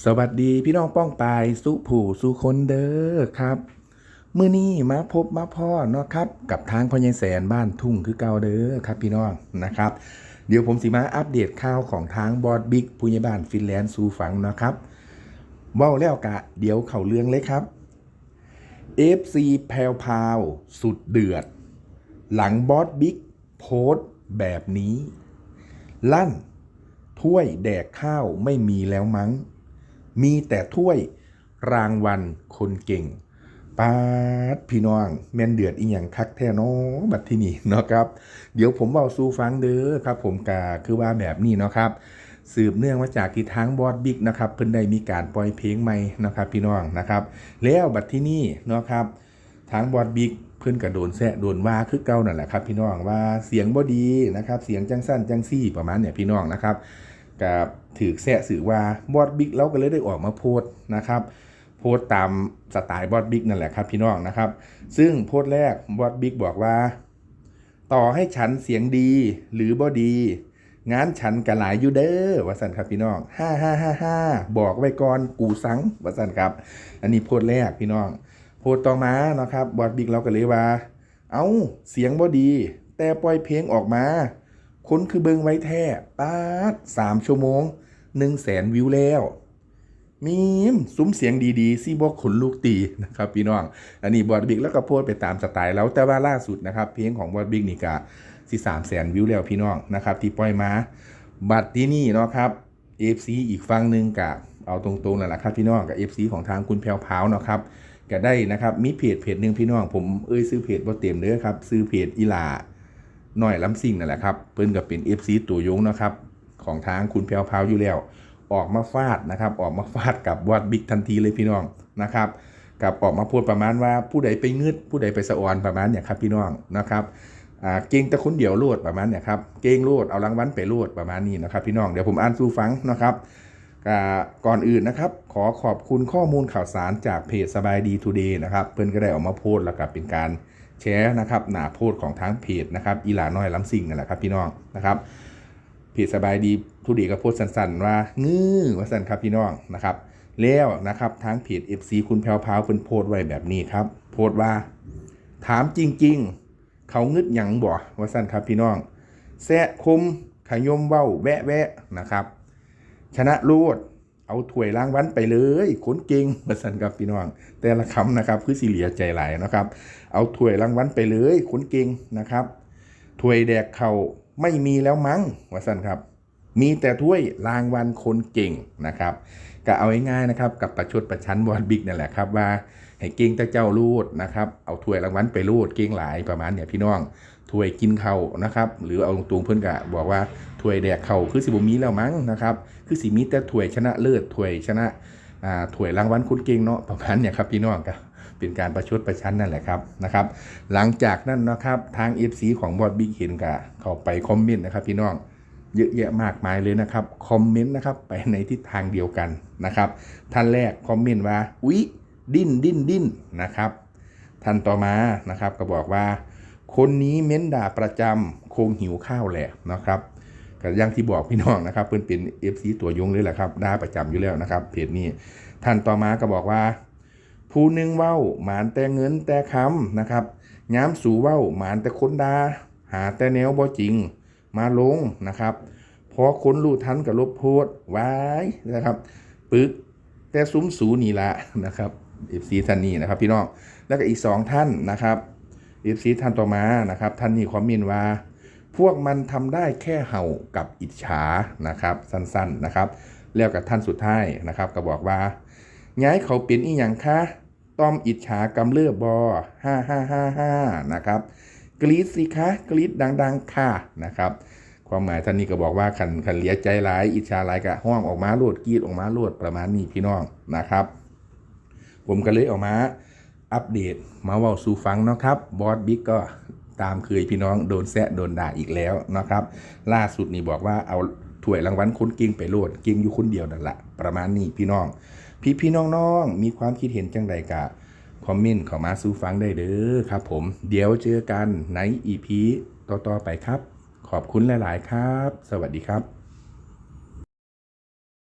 สวัสดีพี่น้องป้องปายสุผูสุคนเด้อครับ มื้อนี้มาพบมาพ่อเนาะครับ กับทางพ่อใหญ่แสนบ้านทุ่งคือเก่าเด้อครับพี่น้องนะครับ เดี๋ยวผมสิมาอัปเดตข่าวของทางบอดบิ๊กผู้ใหญ่บ้านฟินแลนด์สู่ฝังนะครับเว้าแล้วกะ เดี๋ยวเข้าเรื่องเลยครับ FC แพรวพาวสุดเดือด หลังบอสบิ๊กโพสต์แบบนี้ ลั่น ถ้วยแดกข้าวไม่มีแล้วมั้ง มีแต่ถ้วยรางวัลคนเก่งปาดพี่น้องแม่นเดือดอีหยังคักแท้นาะบัดที่นี่เนาะครับ เดี๋ยวผมเบาสู่ฟังเด้อครับ ผมกาคือว่าแบบนี้เนาะครับ สืบเนื่องมาจากที่ทางบอดบิ๊กนะครับ เพิ่นได้มีการปล่อยเพลงใหม่นะครับ พี่น้องนะครับ แล้วบัดที่นี่เนาะครับ ทางบอดบิ๊กเพิ่นกระโดนแซะโดนว่าคือเก่านั่นแหละครับ พี่น้องว่าเสียงบ่ดีนะครับ เสียงจังสั้นจังซี่ประมาณเนี่ยพี่น้องนะครับ กับถือแซะสื่อว่าบอดบิ๊กเราก็เลยได้ออกมาโพสนะครับโพสตามสไตล์บอดบิ๊กนั่นแหละครับพี่น้องนะครับ ซึ่งโพสแรกบอดบิ๊กบอกว่า ต่อให้ฉันเสียงดีหรือบ่ดี งานฉันกะหลายอยู่เด้อว่าสันครับพี่น้องห้าห้าห้าห้าบอกไว้ก่อนกูสังว่าสันครับ อันนี้โพสแรกพี่น้อง โพสต่อมานะครับบอดบิ๊กเราก็เลยว่า เอา้าเสียงบ่ดี แต่ปล่อยเพลงออกมา คนคือเบิงไว้แท้ปาดสามชั่วโมงหนึ่งแสนวิวแล้ว มีมซุ้มเสียงดีๆซี่บอกขนลูกตีนะครับพี่น้อง อันนี้บอดบิ๊กแล้วก็โพสไปตามสไตล์แล้วแต่ว่าล่าสุดนะครับ เพลงของบอดบิ๊กนี่ก็สิสามแสนวิวแล้วพี่น้องนะครับ ที่ปล่อยมา บัตรที่นี่เนาะครับ FC อีกฝั่งหนึ่งกับเอาตรงๆนั่นแหละครับพี่น้องกับ FC ของทางคุณแพรวพาวเนาะครับก็ได้นะครับมีเพจเพจหนึ่งพี่น้องผมเอ้ยซื้อเพจบ่เต็มเด้อครับซื้อเพจอีลา หน่อยล้ำซิ่งนั่นแหละครับเพิ่นก็เป็น FC ตัวยงนะครับของทางคุณแพรวพาวอยู่แล้ว ออกมาฟาดนะครับออกมาฟาดกับวอดบิ๊กทันทีเลยพี่น้องนะครับกับออกมาพูดประมาณว่าผู้ใดไปงึดผู้ใดไปสะออนประมาณเนี่ยครับพี่น้องนะครับเก่งแต่คนเดียวโลดประมาณเนี่ยครับเก่งโลดเอารางวัลไปโลดประมาณนี้นะครับพี่น้องเดี๋ยวผมอ่านสู่ฟังนะครับก่อนอื่นนะครับ ขอขอบคุณข้อมูลข่าวสารจากเพจสบายดีทูเดย์นะครับ เพื่อนก็ได้ออกมาโพสต์แล้วก็เป็นการ แชร์นะครับหนาโพสต์ของทางเพจนะครับอีหลาน้อยล้ำซิ่งนั่นแหละครับพี่น้องนะครับเพจสบายดีทุดีก็โพสต์สั้นๆ ว่างื้อว่าสั้นครับพี่น้องนะครับแล้วนะครับทางเพจ FC คุณแพรวพาวเพิ่นโพสไว้แบบนี้ครับ โพสว่า ถามจริง ๆ เขางึดหยังบ่ว่าสั้นครับพี่น้องแซะคมขยมเว้าแวะแวะนะครับ ชนะรูด เอาถ้วยรางวัลไปเลยคนเก่งว่าสันครับพี่น้องแต่ละคำนะครับคือสิเหลียใจหลายนะครับ เอาถ้วยรางวัลไปเลยคนเก่งนะครับถ้วยแดกเขาไม่มีแล้วมั้งว่าสันครับ มีแต่ถ้วยรางวัลคนเก่งนะครับก็เอาง่ายๆนะครับ กับประชดประชันบอลบิ๊กนั่นแหละครับว่า ให้เก่งต่เจ้ารูดนะครับ เอาถ้วยรางวัลไปรูดเก่งหลายประมาณเนี่ยพี่น้องถ้วยกินเขานะครับ หรือเอาตรงเพื่อนกะบอกว่าถ้วยแดกเขาคือสิบมีแล้วมั้งนะครับ คือสิมีแต่ถ้วยชนะเลิศถ้วยชนะอ่าถ้วยรางวัลคนเก่งเนาะประมาณเนี่ยครับพี่น้องครับเป็นการประชดประชันนั่นแหละครับนะครับ หลังจากนั้นนะครับทาง FC ของบอดบิ๊กเห็นกะเข้าไปคอมเมนต์นะครับพี่น้องเยอะแยะมากมายเลยนะครับคอมเมนต์นะครับไปในทิศทางเดียวกันนะครับท่านแรกคอมเมนต์ว่าอุ๊ย ดิ้นดิ้นดิ้นนะครับท่านต่อมานะครับก็บอกว่า คนนี้เม้นด่าประจำคงหิวข้าวแหละนะครับก็อย่างที่บอกพี่น้องนะครับเพื่อนเป็น FC ตัวยงเลยแหละครับด่าประจำอยู่แล้วนะครับเพจนี้ท่านต่อมาก็บอกว่า ผู้หนึ่งเว้าหมานแต่เงินแต่คำนะครับย้ำสู่เว้าหมานแต่คนดาหาแต่แนวบ่จริงมาลงนะครับพอคนรู้ทันกับลบโพดไว้นะครับ ปึกแต่ซุ้มสูนี่ละนะครับ อฟซีท่านนี้นะครับ พี่น้องแล้วก็อีกสองท่านนะครับเอฟซีท่านต่อมานะครับ ท่านนี้คอมเมนว่า พวกมันทำได้แค่เห่ากับอิจฉานะครับ สั้นๆนะครับ แล้วกับท่านสุดท้ายนะครับ ก็บอกว่าย้ายเขาเป็นอีหยังคะต้อมอิจฉากำเริบบอห้าห้าห้าห้านะครับกรีดสิคะกรีดดัง ๆ ค่ะนะครับความหมายท่านนี้ก็บอกว่าขันขันเลียใจร้ายอิจฉาร้ายกะห้องออกมาโลดกรีดออกมาโลดประมาณนี้พี่น้องนะครับ ผมก็เลยออกมาอัปเดตมาว่าสู่ฟังนะครับบอสบิ๊กก็ตามเคยพี่น้องโดนแซะโดนด่าอีกแล้วนะครับ ล่าสุดนี่บอกว่าเอาถ้วยรางวัลคนเก่งไปโลดเก่งอยู่คนเดียวนั่นแหละประมาณนี้พี่น้อง พี่พี่น้องๆมีความคิดเห็นจังใดกะคอมเมนต์เข้ามาสู่ฟังได้เด้อครับผมเดี๋ยวเจอกันในอีพีต่อๆไปครับ ขอบคุณหลาย ๆ ครับ สวัสดีครับ